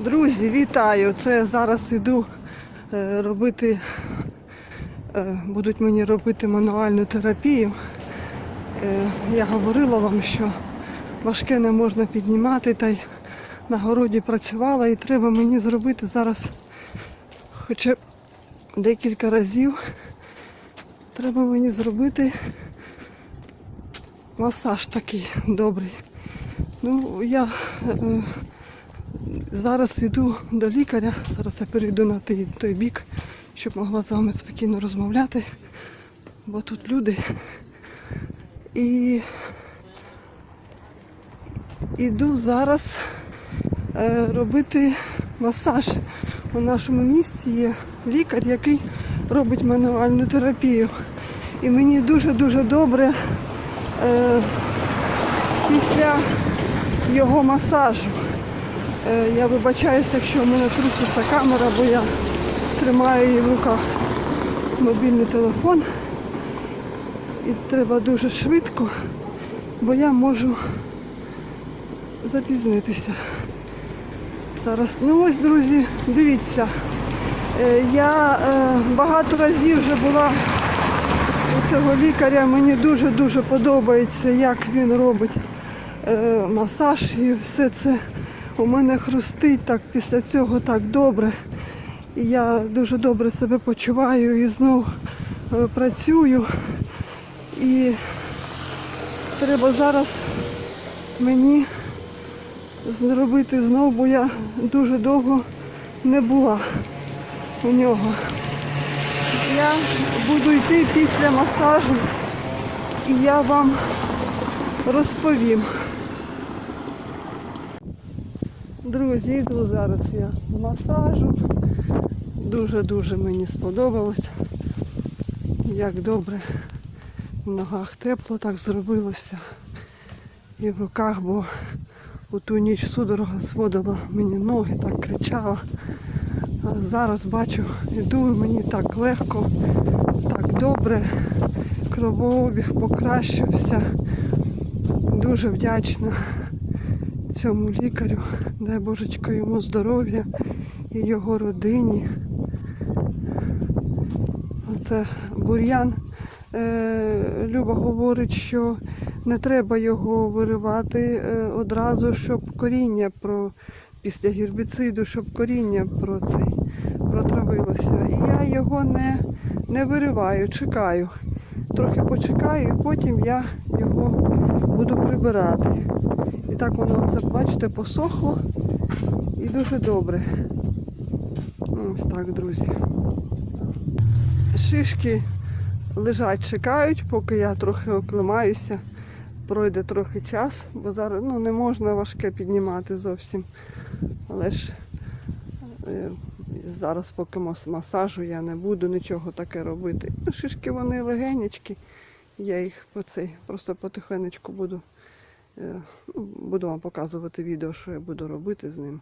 Друзі, вітаю! Це я зараз іду е, робити, е, будуть мені робити мануальну терапію. Е, Я говорила вам, що важке не можна піднімати, та й на городі працювала і треба мені зробити зараз хоча б декілька разів. Треба мені зробити масаж такий добрий. Ну, я Зараз йду до лікаря, зараз я перейду на той, той бік, щоб могла з вами спокійно розмовляти, бо тут люди. І йду зараз е, робити масаж. У нашому місті є лікар, який робить мануальну терапію. І мені дуже-дуже добре е, після його масажу. Е, Я вибачаюся, якщо в мене труситься камера, бо я тримаю її в руках мобільний телефон. І треба дуже швидко, бо я можу запізнитися. Зараз, ну ось, друзі, дивіться. Е, Я е, багато разів вже була у цього лікаря. Мені дуже-дуже подобається, як він робить масаж і все це у мене хрустить так після цього так добре. І я дуже добре себе почуваю і знов е, працюю. І треба зараз мені зробити знов, бо я дуже довго не була у нього. Я буду йти після масажу і я вам розповім. Друзі, йду зараз я масажу. Дуже-дуже мені сподобалось. Як добре в ногах тепло так зробилося. І в руках, бо у ту ніч судорога зводила мені ноги, так кричала. А зараз бачу, іду мені так легко, так добре. Кровообіг покращився. Дуже вдячна цьому лікарю. Дай Божечко йому здоров'я і його родині. Оце бур'ян. Е, Люба говорить, що не треба його виривати е, одразу, щоб коріння про після гербіциду, щоб коріння про цей протравилося. І я його не, не вириваю, чекаю. Трохи почекаю і потім я його буду прибирати. І так воно, це, бачите, посохло і дуже добре. Ось так, друзі. Шишки лежать, чекають, поки я трохи оклимаюся. Пройде трохи час, бо зараз ну, не можна важке піднімати зовсім. Але ж е, зараз поки мас- масажу я не буду нічого таке робити. Ну, шишки вони легенечкі. Я їх по цей просто потихенечку буду Буду вам показувати відео, що я буду робити з ним.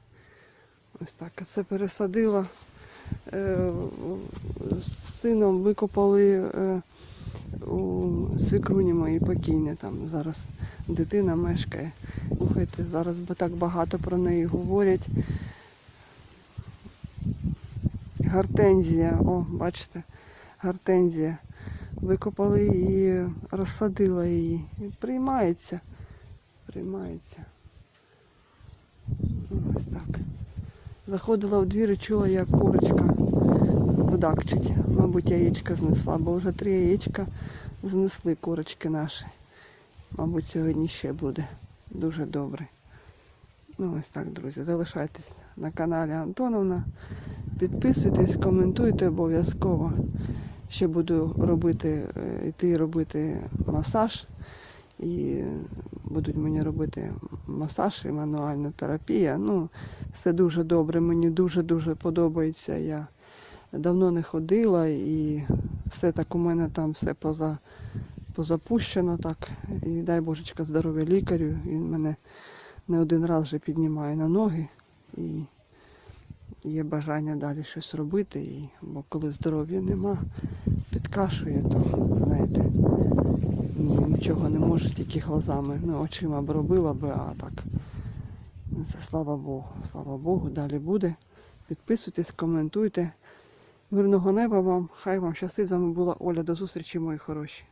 Ось так. Це пересадила. Е, З сином викопали е, у свікруні моїй покійні. Там зараз дитина мешкає. Слухайте, зараз бо так багато про неї говорять. Гортензія, о, бачите, гортензія. Викопали і розсадила її. Приймається приймається. Ось так. Заходила в двір і чула, як курочка вдакчить. Мабуть, яєчка знесла, бо вже три яєчка знесли курочки наші. Мабуть, сьогодні ще буде. Дуже добре. Ну ось так, друзі. Залишайтесь на каналі Антоновна. Підписуйтесь, коментуйте обов'язково. Ще буду робити, е, йти робити масаж. І будуть мені робити масаж і мануальна терапія. Ну, все дуже добре, мені дуже-дуже подобається. Я давно не ходила і все так у мене там все поза, позапущено так. І дай Божечка здоров'я лікарю. Він мене не один раз вже піднімає на ноги і є бажання далі щось робити. І, бо коли здоров'я нема, підкашує, то знаєте. Ні, нічого не може, тільки глазами. Ну, очима б робила би, а так. Слава Богу, слава Богу, далі буде. Підписуйтесь, коментуйте. Мирного неба вам, хай вам щастить. З вами була Оля. До зустрічі, мої хороші.